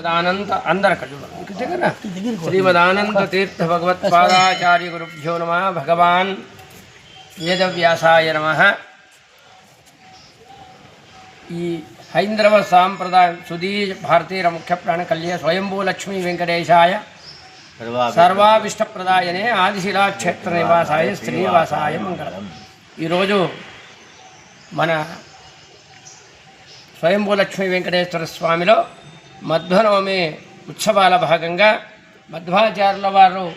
శ్రీమదానంద అందరక శ్రీమదానంద తీర్థ భగవత్పాదాచార్య గురుభ్యో నమ భగవాన్ వేదవ్యాసాయ నమ ఈ హైంద్రవ సాంప్రదాయం సుధీ భారతీయ ముఖ్య ప్రాణ కళ్యాణ స్వయంభూ లక్ష్మీ వెంకటేశాయ సర్వాభిష్టప్రదాయనే ఆదిశిలా క్షేత్ర నివాసాయ శ్రీనివాసాయ మంగళం. ఈరోజు మన స్వయంభూ లక్ష్మీ వెంకటేశ్వర స్వామిలో మధ్వనవమి ఉత్సవాల భాగంగా మధ్వాచార్యుల వారు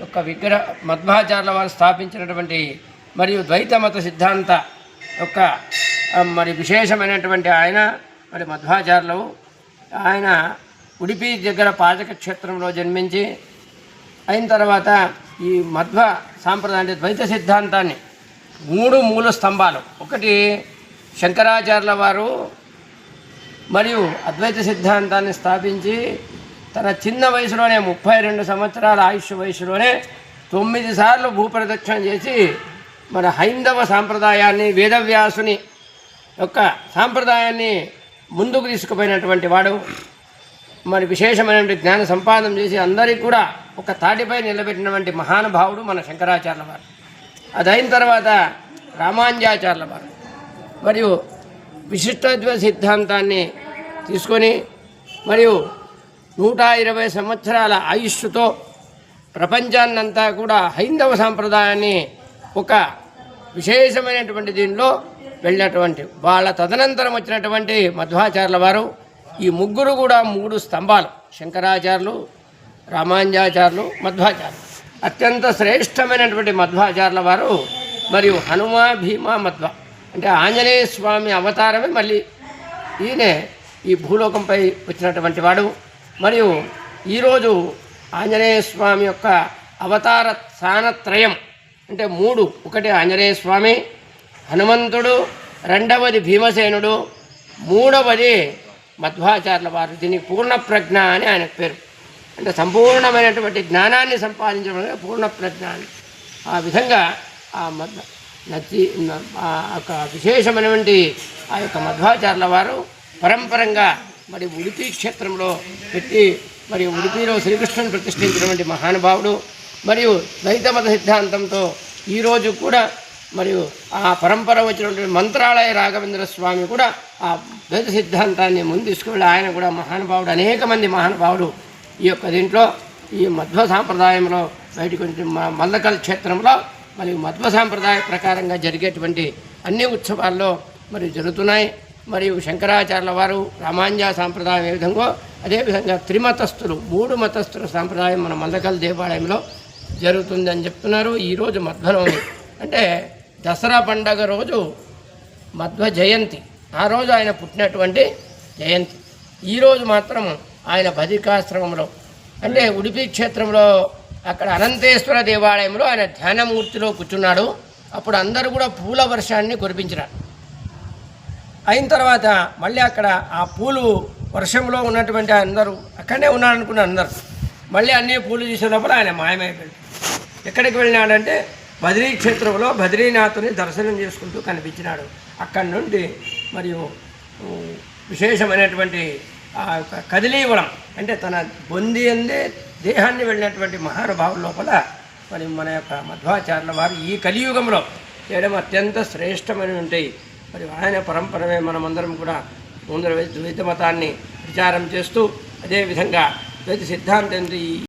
యొక్క విగ్రహ మధ్వాచార్యుల వారు స్థాపించినటువంటి మరియు ద్వైత మత సిద్ధాంత యొక్క మరి విశేషమైనటువంటి ఆయన మరి మధ్వాచార్యులు ఆయన ఉడిపి దగ్గర పాజక క్షేత్రంలో జన్మించి అయిన తర్వాత ఈ మధ్వ సాంప్రదాయ ద్వైత సిద్ధాంతాన్ని మూడు మూల స్తంభాలు. ఒకటి శంకరాచార్యుల వారు మరియు అద్వైత సిద్ధాంతాన్ని స్థాపించి తన చిన్న వయసులోనే ముప్పై రెండు సంవత్సరాల ఆయుష్ వయసులోనే తొమ్మిది సార్లు భూప్రదక్షిణ చేసి మన హైందవ సాంప్రదాయాన్ని వేదవ్యాసుని యొక్క సాంప్రదాయాన్ని ముందుకు తీసుకుపోయినటువంటి వాడు. మరి విశేషమైనటువంటి జ్ఞాన సంపాదన చేసి అందరికీ కూడా ఒక తాటిపై నిలబెట్టినటువంటి మహానుభావుడు మన శంకరాచార్యుల వారు. అది అయిన తర్వాత రామాంజాచార్యుల వారు. మరియు విశిష్టాద్వ సిద్ధాంతాన్ని తీసుకొని మరియు నూట ఇరవై సంవత్సరాల ఆయుష్తో ప్రపంచాన్నంతా కూడా హైందవ సాంప్రదాయాన్ని ఒక విశేషమైనటువంటి దీనిలో వెళ్ళినటువంటి వాళ్ళ తదనంతరం వచ్చినటువంటి మధ్వాచార్యుల వారు ఈ ముగ్గురు కూడా మూడు స్తంభాలు శంకరాచార్యులు రామాంజాచార్యులు మధ్వాచార్యులు. అత్యంత శ్రేష్టమైనటువంటి మధ్వాచార్యుల వారు మరియు హనుమ భీమ మధ్వ అంటే ఆంజనేయ స్వామి అవతారమే మళ్ళీ ఈయనే ఈ భూలోకంపై వచ్చినటువంటి వాడు. మరియు ఈరోజు ఆంజనేయ స్వామి యొక్క అవతార స్థానత్రయం అంటే మూడు. ఒకటి ఆంజనేయ స్వామి హనుమంతుడు రెండవది భీమసేనుడు మూడవది మధ్వాచార్యుల వారు. దీనికి పూర్ణ ప్రజ్ఞ అని ఆయన పేరు. అంటే సంపూర్ణమైనటువంటి జ్ఞానాన్ని సంపాదించడం పూర్ణ ప్రజ్ఞ అని. ఆ విధంగా ఆ మధ్వ నచ్చి ఆ యొక్క విశేషమైనటువంటి ఆ యొక్క మధ్వాచార్యుల వారు పరంపరంగా మరి ఉడిపి క్షేత్రంలో పెట్టి మరి ఉడిపిలో శ్రీకృష్ణుని ప్రతిష్ఠించినటువంటి మహానుభావుడు మరియు ద్వైత మత సిద్ధాంతంతో ఈరోజు కూడా మరియు ఆ పరంపర వచ్చినటువంటి మంత్రాలయ రాఘవేంద్ర స్వామి కూడా ఆ ద్వైత సిద్ధాంతాన్ని ముందు తీసుకువెళ్ళి ఆయన కూడా మహానుభావుడు అనేక మంది మహానుభావుడు ఈ యొక్క దీంట్లో ఈ మధ్వ సాంప్రదాయంలో బయటకు మ- మల్లకల్ క్షేత్రంలో మరియు మధ్వ సాంప్రదాయ ప్రకారంగా జరిగేటువంటి అన్ని ఉత్సవాల్లో మరి జరుగుతున్నాయి. మరియు శంకరాచార్యుల వారు రామాంజ సాంప్రదాయం ఏ విధంగా అదేవిధంగా త్రిమతస్థులు మూడు మతస్థుల సాంప్రదాయం మన మందకల్ దేవాలయంలో జరుగుతుందని చెప్తున్నారు. ఈరోజు మధ్వనవమి అంటే దసరా పండగ రోజు మధ్వ జయంతి. ఆ రోజు ఆయన పుట్టినటువంటి జయంతి. ఈరోజు మాత్రం ఆయన బదికాశ్రమంలో అంటే ఉడిపి క్షేత్రంలో అక్కడ అనంతేశ్వర దేవాలయంలో ఆయన ధ్యానమూర్తిలో కూర్చున్నాడు. అప్పుడు అందరూ కూడా పూల వర్షాన్ని కురిపించినారు. అయిన తర్వాత మళ్ళీ అక్కడ ఆ పూలు వర్షంలో ఉన్నటువంటి అందరూ అక్కడనే ఉన్నారనుకున్నారు అందరూ మళ్ళీ అన్ని పూలు తీసే లోపల ఆయన మాయమైపోయాడు. ఎక్కడికి వెళ్ళినాడంటే బద్రీ క్షేత్రంలో బద్రీనాథుని దర్శనం చేసుకుంటూ కనిపించినాడు. అక్కడి నుండి మరియు విశేషమైనటువంటి ఆ యొక్క కదిలీవడం అంటే తన బొంది అందే దేహాన్ని వెళ్ళినటువంటి మహానుభావుల లోపల మరి మన యొక్క మధ్వాచార్యుల వారు ఈ కలియుగంలో చేయడం అత్యంత శ్రేష్టమైనవి ఉంటాయి. మరి ఆయన పరంపరమే మనమందరం కూడా ముందర ద్వైత మతాన్ని ప్రచారం చేస్తూ అదేవిధంగా ద్వైత సిద్ధాంతం ఈ